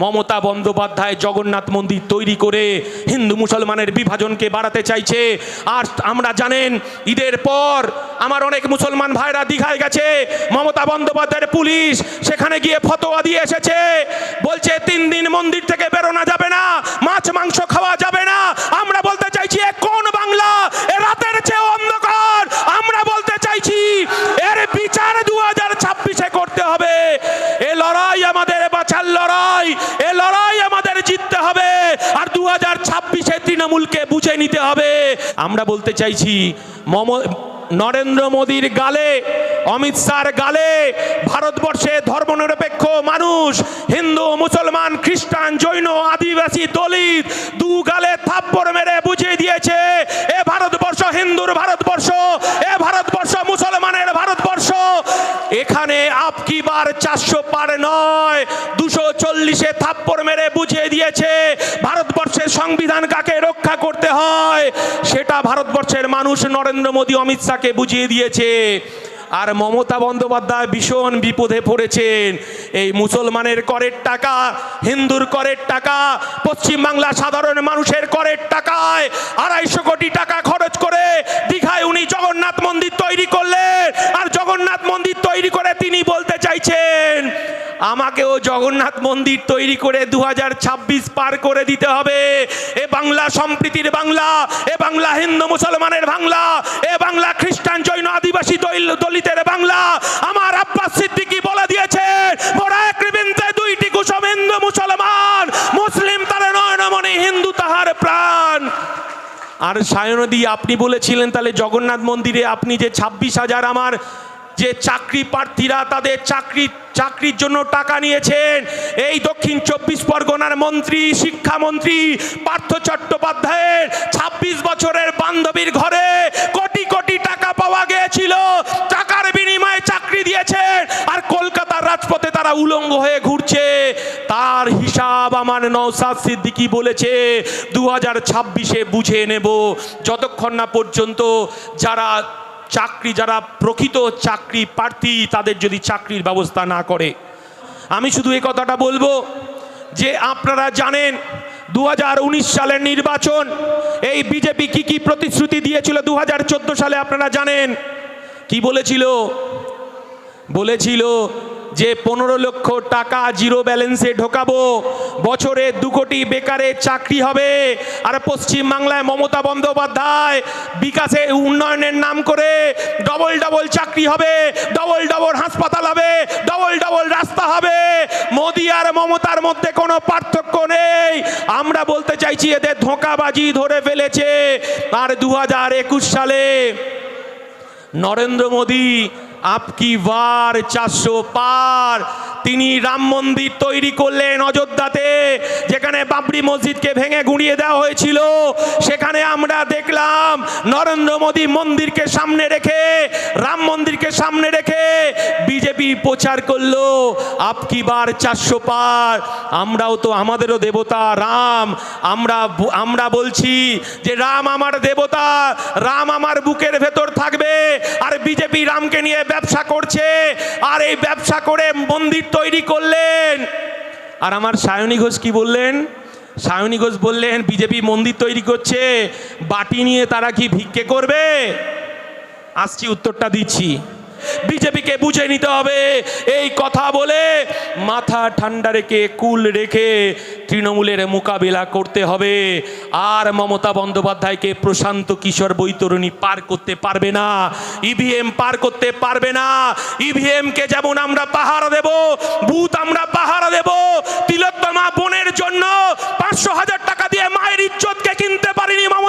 মমতা বন্দ্যোপাধ্যায় জগন্নাথ মন্দির তৈরি করে হিন্দু মুসলমানের বিভাজনকে বাড়াতে চাইছে। আর আমরা জানেন, ঈদের পর আমার অনেক মুসলমান ভাইরা দীঘায় গেছে। মমতা বন্দ্যোপাধ্যায়ের পুলিশ সেখানে গিয়ে ফতোয়া দিয়ে এসেছে। বলছে, তিন দিন মন্দির থেকে বেরোনো যাবে না, মাছ মাংস খাওয়া যাবে না। আমরা বলতে চাইছি কোন বাংলা এ রাতের চেয়ে অন্ধকার আমরা বলতে চাইছি এর বিচার দু হাজার ছাব্বিশে করতে হবে এ লড়াই আমাদের বাঁচার লড়াই এ লড়াই আমাদের জিততে হবে আর দু হাজার ছাব্বিশে তৃণমূলকে বুঝে নিতে হবে। আমরা বলতে চাইছি, মম, নরেন্দ্র মোদীর গালে, অমিত শাহর গালে, ভারতবর্ষে ধর্মনিরপেক্ষ মানুষ, হিন্দু, মুসলমান, খ্রিস্টান, জৈন, আদিবাসী, দলিত, দু গালে থাপ্পড় মেরে বুঝিয়ে দিয়েছে, এ ভারতবর্ষ, হিন্দুর ভারতবর্ষ, এ এখানে আপকি বার চারশো পার নয়, দুশো চল্লিশে থাপ্পড় মেরে বুঝিয়ে দিয়েছে, ভারতবর্ষের সংবিধান কাকে রক্ষা করতে হয়? সেটা ভারতবর্ষের মানুষ নরেন্দ্র মোদী, অমিত শাহকে বুঝিয়ে দিয়েছে। আর মমতা বন্দ্যোপাধ্যায় ভীষণ বিপদে পড়েছেন। এই মুসলমানের করের টাকা, হিন্দুর করের টাকা পশ্চিমবাংলা সাধারণ মানুষের করের টাকায় আড়াইশো কোটি টাকা খরচ করে দীঘায় উনি জগন্নাথ মন্দির তৈরি করলেন। আর জগন্নাথ মন্দির তৈরি করে তিনি বলতে চাইছেন আমাকেও জগন্নাথ মন্দির তৈরি করে দু হাজার ছাব্বিশ পার করে দিতে হবে। এ বাংলা সম্প্রীতির বাংলা, এ বাংলা হিন্দু মুসলমানের বাংলা, এ বাংলা খ্রিস্টান জৈন আদিবাসী দৈল- দলিতের বাংলা। আমার আব্বাস সিদ্দিকি বলে দিয়েছে এক দুইটি কুসুম হিন্দু মুসলমান, মুসলিম তার নয়নমণি, হিন্দু তাহার প্রাণ। আর সায়নদী, আপনি বলেছিলেন তাহলে জগন্নাথ মন্দিরে আপনি যে ছাব্বিশ হাজার আমার যে চাকরি প্রার্থীরা তাদের চাকরি, চাকরির জন্য টাকা নিয়েছেন, এই দক্ষিণ চব্বিশ পরগনার মন্ত্রী, শিক্ষামন্ত্রী পার্থ চট্টোপাধ্যায়ের ছাব্বিশ বছরের বান্ধবীর ঘরে কোটি কোটি টাকা পাওয়া গিয়েছিল। টাকার বিনিময়ে চাকরি দিয়েছেন। আর কলকাতার রাজপথে তারা উলঙ্গ হয়ে ঘুরছে। তার হিসাব আমার নৌসাদ সিদ্দিকি বলেছে দু হাজার ছাব্বিশে বুঝে নেব। যতক্ষণ না পর্যন্ত যারা চাকরি, যারা প্রকৃত চাকরি প্রার্থী, তাদের যদি চাকরির ব্যবস্থা না করে। আমি শুধু এই কথাটা বলব যে আপনারা জানেন দু হাজার উনিশ সালের নির্বাচন, এই বিজেপি কি কি প্রতিশ্রুতি দিয়েছিল দু হাজার চোদ্দ সালে আপনারা জানেন? কি বলেছিল? বলেছিল যে পনেরো লক্ষ টাকা জিরো ব্যালেন্সে ঢোকাবো, বছরে দু কোটি বেকারের চাকরি হবে। আর পশ্চিম বাংলায় মমতা বন্দ্যোপাধ্যায় বিকাশে উন্নয়নের নাম করে ডবল ডবল চাকরি হবে, ডবল ডবল হাসপাতাল হবে, ডবল ডবল রাস্তা হবে। মোদি আর মমতার মধ্যে কোনো পার্থক্য নেই। আমরা বলতে চাইছি এদের ধোঁকাবাজি ধরে ফেলেছে। আর দু হাজার একুশ সালে নরেন্দ্র মোদী আপকি বার চারশো পার। তিনি রাম মন্দির তৈরি করলেন অযোধ্যাতে, যেখানে বাবরি মসজিদকে ভেঙে গুঁড়িয়ে দেওয়া হয়েছিল। সেখানে আমরা দেখলাম নরেন্দ্র মোদী মন্দিরকে সামনে রেখে, রাম মন্দিরকে সামনে রেখে বিজেপি প্রচার করল, আপকি বার চারশো পার। আমরাও তো আমাদেরও দেবতা, রাম। আমরা আমরা বলছি যে রাম আমার দেবতা, রাম আমার বুকের ভেতর থাকবে। আর বিজেপি রামকে নিয়ে ব্যবসা করছে, আর এই ব্যবসা করে মন্দির তৈরি করলেন। আর আমার সায়নী ঘোষ কি বললেন? সায়নী ঘোষ বললেন, বিজেপি মন্দির তৈরি করছে, বাটি নিয়ে তারা কি ভিক্ষে করবে? আসছি উত্তরটা দিচ্ছি। বিজেপিকে বুঝে নিতে হবে, এই কথা বলে মাথা ঠান্ডা রেখে, কুল রেখে তৃণমূলের মোকাবিলা করতে হবে। আর মমতা বন্দ্যোপাধ্যায়কে প্রশান্ত কিশোর বৈতরণী পার করতে পারবে না। ইভিএম পার করতে পারবে না। ইভিএমকে যেমন আমরা পাহারা দেব বুথ আমরা পাহারা দেব, তিলোত্তমা বোনের জন্য পাঁচশো হাজার টাকা দিয়ে মায়ের ইজ্জতকে কিনতে পারিনি মমতা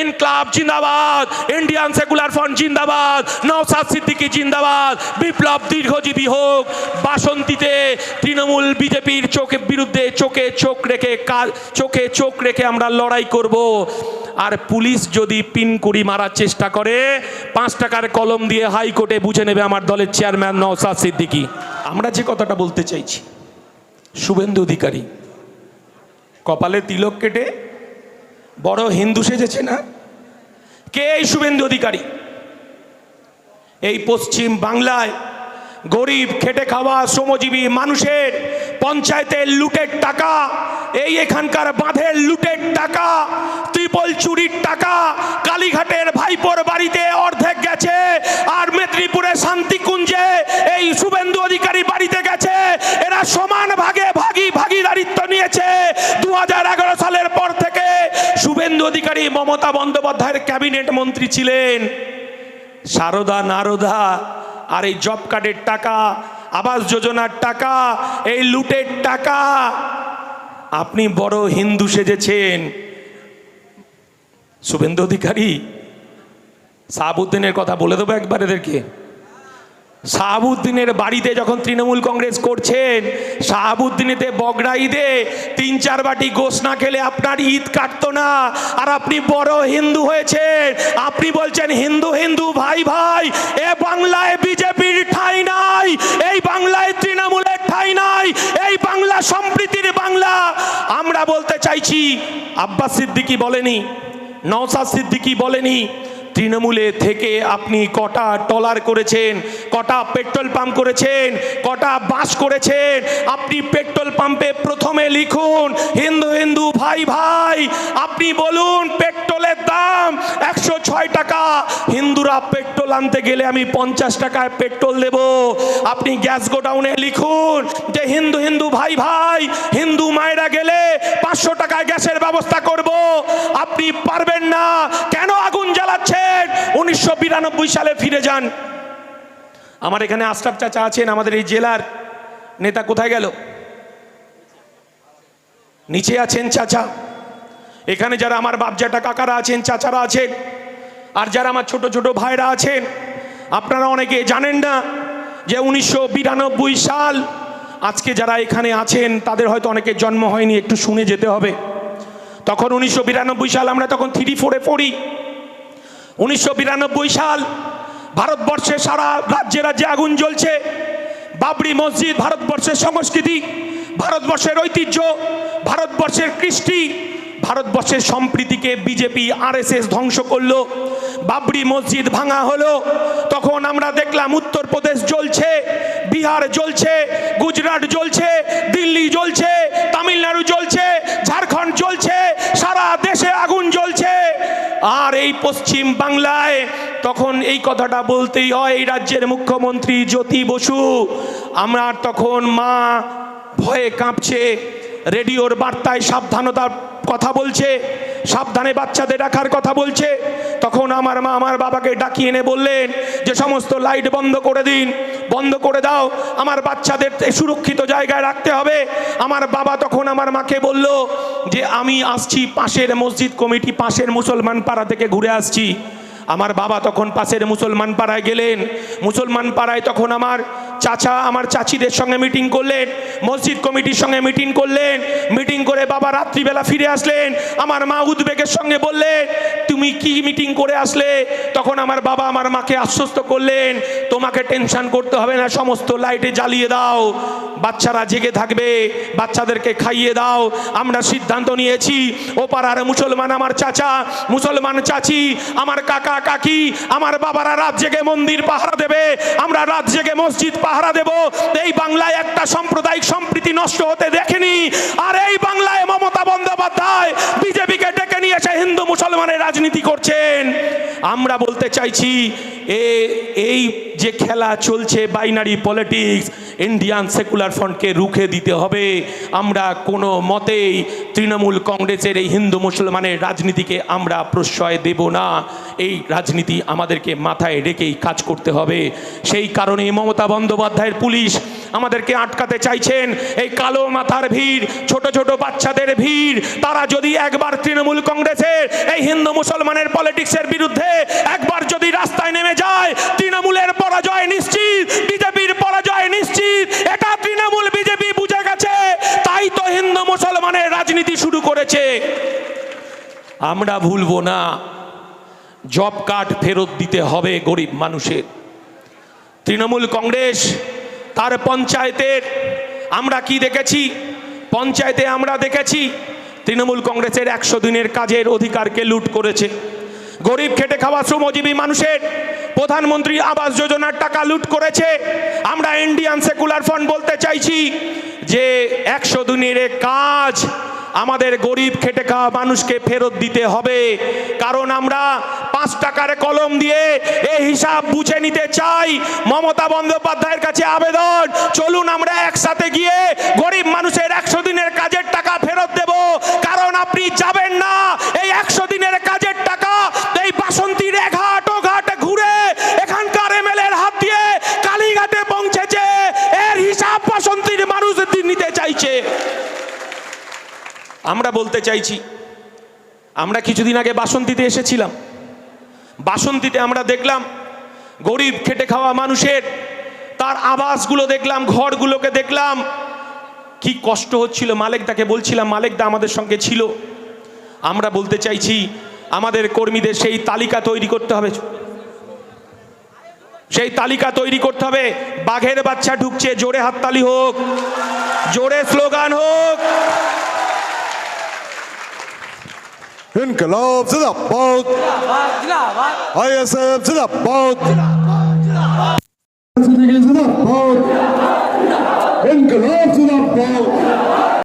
ইনক্লাব জিন্দাবাদ, ইন্ডিয়ান সেকুলার ফ্রন্ট জিন্দাবাদ নওসাদ সিদ্দিকি জিন্দাবাদ, বিপ্লব দীর্ঘজীবী হোক, বাসন্তীতে তৃণমূল বিজেপির চোখে বিরুদ্ধে চোখে চোখ রেখে চোখে চোখ রেখে আমরা লড়াই করব। আর পুলিশ যদি পিন কুড়ি মারার চেষ্টা করে, পাঁচ টাকার কলম দিয়ে হাইকোর্টে বুঝে নেবে আমার দলের চেয়ারম্যান নওসাদ সিদ্দিকী। আমরা যে কথাটা বলতে চাইছি, শুভেন্দু অধিকারী, কপালে তিলক কেটে বড় হিন্দু সেজেছে না? কে এই শুভেন্দু অধিকারী? এই পশ্চিম বাংলায় গরিব, খেটে খাওয়া, শ্রমজীবী মানুষের পঞ্চায়েতের লুটের টাকা, এই এখানকার বাঁধের লুটের টাকা, ত্রিপল চুরির টাকা, কালীঘাটের ভাইপোর বাড়িতে অর্ধেক গেছে, আর মেদিনীপুরে শান্তিকুঞ্জে এই শুভেন্দু অধিকারী বাড়িতে গেছে, এরা সমান ভাগে ভাগি ভাগিদারিত্ব নিয়েছে দু সালের পর থেকে শুভেন্দু অধিকারী মমতা বন্দ্যোপাধ্যায়ের ক্যাবিনেট মন্ত্রী ছিলেন। সারদা নারদা, আর এই জব কার্ডের টাকা, আবাস যোজনার টাকা, এই লুটের টাকা। আপনি বড় হিন্দু সেজেছেন। শুভেন্দু অধিকারী সাহাবুদ্দিনের কথা বলে দেবো একবার এদেরকে। শাহাবুদ্দিনের বাড়িতে যখন তৃণমূল কংগ্রেস করছেন, শাহাবুদ্দিনেতে বগড়া ঈদে তিন চার বাটি গোস না খেলে আপনার ঈদ কাটতো না। আর আপনি বড় হিন্দু হয়েছেন। আপনি বলছেন, হিন্দু হিন্দু, ভাই ভাই, এ বাংলায় বিজেপির ঠাঁই নাই, এই বাংলায় তৃণমূলের ঠাঁই নাই, এই বাংলা সম্প্রীতির বাংলা। আমরা বলতে চাইছি, আব্বাস সিদ্দিকি বলেনি নওসাদ সিদ্দিকি বলেনি তৃণমূলে থেকে আপনি কটা টলার করেছেন, কটা পেট্রোল পাম্প করেছেন, কটা বাস করেছেন, আপনি পেট্রোল পাম্পে প্রথমে লিখুন, হিন্দু হিন্দু ভাই ভাই, আপনি বলুন ছয় টাকা। হিন্দুরা পেট্রোল আনতে গেলে আমি পঞ্চাশ টাকায় পেট্রোল দেব। আপনি গ্যাস গোডাউনে লিখুন যে, হিন্দু হিন্দু, ভাই ভাই, হিন্দু মায়েরা গেলে পাঁচশো টাকায় গ্যাসের ব্যবস্থা করব। আপনি পারবেন না। কেন আগুন জ্বালাচ্ছেন? উনিশশো বিরানব্বই সালে ফিরে যান। আমার এখানে আশরাফ চাচা আছেন, আমাদের এই জেলার। নেতা কোথায় গেল? নিচে আছেন চাচা। এখানে যারা আমার বাপজাটা কাকারা আছেন, চাচারা আছেন। আর যারা আমার ছোট ছোট ভাইরা আছেন, আপনারা অনেকে জানেন না যে উনিশশো বিরানব্বই সাল আজকে যারা এখানে আছেন, তাদের হয়তো অনেকের জন্ম হয়নি, একটু শুনে যেতে হবে। তখন উনিশশো বিরানব্বই সাল আমরা তখন থ্রি ফোরে পড়ি। উনিশশো বিরানব্বই সাল ভারতবর্ষে সারা রাজ্যে রাজ্যে আগুন জ্বলছে। বাবরি মসজিদ ভারতবর্ষের সংস্কৃতি, ভারতবর্ষের ঐতিহ্য, ভারতবর্ষের কৃষ্টি ভারতবর্ষের সম্প্রীতিকে বিজেপি আরএসএস ধ্বংস করল, বাবরি মসজিদ ভাঙা হলো, তখন আমরা দেখলাম উত্তরপ্রদেশ জ্বলছে, বিহার জ্বলছে, গুজরাট জ্বলছে, দিল্লি জ্বলছে, তামিলনাড়ু জ্বলছে, ঝাড়খণ্ড জ্বলছে, সারা দেশে আগুন জ্বলছে। আর এই পশ্চিম বাংলায় তখন এই কথাটা বলতেই হয়, এই রাজ্যের মুখ্যমন্ত্রী জ্যোতি বসু, আমার তখন মা ভয়ে কাঁপছে, রেডিওর বার্তায় সাবধানতার কথা বলছে, সাবধানে বাচ্চাদের রাখার কথা বলছে। তখন আমার মা আমার বাবাকে ডাকিয়ে এনে বললেন, যে সমস্ত লাইট বন্ধ করে দিন, বন্ধ করে দাও। আমার বাচ্চাদের সুরক্ষিত জায়গায় রাখতে হবে। আমার বাবা তখন আমার মাকে বলল, যে আমি আসছি পাশের মসজিদ কমিটি, পাশের মুসলমান পাড়া থেকে ঘুরে আসছি। আমার বাবা তখন পাশের মুসলমান পাড়ায় গেলেন। মুসলমান পাড়ায় তখন আমার চাচা, আমার চাচিদের সঙ্গে মিটিং করলেন, মসজিদ কমিটির সঙ্গে মিটিং করলেন মিটিং করে বাবা রাত্রিবেলা ফিরে আসলেন, আমার মা উদ্বেগের সঙ্গে বললেন, তুমি কি মিটিং করে আসলে? তখন আমার বাবা আমার মাকে আশ্বস্ত করলেন, তোমাকে টেনশন করতে হবে না, সমস্ত লাইটে জ্বালিয়ে দাও। বাচ্চারা জেগে থাকবে, বাচ্চাদেরকে খাইয়ে দাও। আমরা সিদ্ধান্ত নিয়েছি, ও পাড়ার মুসলমান আমার চাচা, মুসলমান চাচি, আমার কাকা, কাকি, আমার বাবারা রাত জেগে মন্দির পাহারা দেবে, আমরা রাত জেগে মসজিদ পাহারা দেব। এই বাংলায় একটা সাম্প্রদায়িক সম্প্রীতি নষ্ট হতে দেখেনি। আর এই বাংলায় মমতা বন্দ্যোপাধ্যায় বিজেপিকে ডেকে নিয়ে এসে হিন্দু মুসলমানের রাজনীতি করছেন আমরা বলতে চাইছি, এ, এই যে খেলা চলছে বাইনারি পলিটিক্স ইন্ডিয়ান সেকুলার ফ্রন্টকে রুখে দিতে হবে। আমরা কোনো মতেই তৃণমূল কংগ্রেসের এই হিন্দু মুসলমানের রাজনীতিকে আমরা প্রশ্রয় দেব না। এই রাজনীতি আমাদেরকে মাথায় রেখেই কাজ করতে হবে। সেই কারণে মমতা বন্দ্যোপাধ্যায়ের পুলিশ আমাদেরকে আটকাতে চাইছেন। এই কালো মাথার ভিড়, ছোট ছোট বাচ্চাদের ভিড়, তারা যদি একবার তৃণমূল কংগ্রেসের, এই হিন্দু মুসলমানের পলিটিক্সের বিরুদ্ধে একবার যদি রাস্তায় নেমে যায়, তৃণমূলের পরাজয় নিশ্চিত, বিজেপির পরাজয় নিশ্চিত, এটা তৃণমূল, বিজেপি বুঝে গেছে। তাই তো হিন্দু মুসলমানের রাজনীতি শুরু করেছে। আমরা ভুলবো না, জব কার্ড ফেরত দিতে হবে গরিব মানুষের। তৃণমূল কংগ্রেস তার পঞ্চায়েতের, আমরা কি দেখেছি? পঞ্চায়েতে আমরা দেখেছি, তৃণমূল কংগ্রেসের একশো দিনের কাজের অধিকারকে লুট করেছে। গরিব খেটে খাওয়া শ্রমজীবী মানুষের প্রধানমন্ত্রী আবাস যোজনার টাকা লুট করেছে। আমরা ইন্ডিয়ান সেকুলার ফান্ড বলতে চাইছি যে একশো দিনের কাজ আমাদের গরিব খেটে খাওয়া মানুষকে ফেরত দিতে হবে। কারণ আমরা পাঁচ টাকার কলম দিয়ে এই হিসাব বুঝে নিতে চাই। মমতা বন্দ্যোপাধ্যায়ের কাছে আবেদন, চলুন আমরা একসাথে গিয়ে গরিব মানুষের একশো দিনের কাজের টাকা ফেরত দেব। কারণ আপনি যাবেন না, এই একশো দিনের কাজের টাকা এই বাসন্তীর এঘাট ও ঘাটে ঘুরে এখানকার এমএলএর হাত দিয়ে কালীঘাটে পৌঁছেছে এর হিসাব বাসন্তীর মানুষ নিতে চাইছে আমরা বলতে চাইছি, আমরা কিছুদিন আগে বাসন্তীতে এসেছিলাম। বাসন্তীতে আমরা দেখলাম গরিব খেটে খাওয়া মানুষের, তার আবাসগুলো দেখলাম, ঘরগুলোকে দেখলাম। কি কষ্ট হচ্ছিল মালেকদাকে বলছিলাম মালেকদা আমাদের সঙ্গে ছিল। আমরা বলতে চাইছি, আমাদের কর্মীদের সেই তালিকা তৈরি করতে হবে। সেই তালিকা তৈরি করতে হবে। বাঘের বাচ্চা ঢুকছে, জোরে হাততালি হোক, জোরে স্লোগান হোক। इनकलाब जिंदाबाद आईएसएफ जिंदाबाद जिंदाबाद इनकलाब जिंदाबाद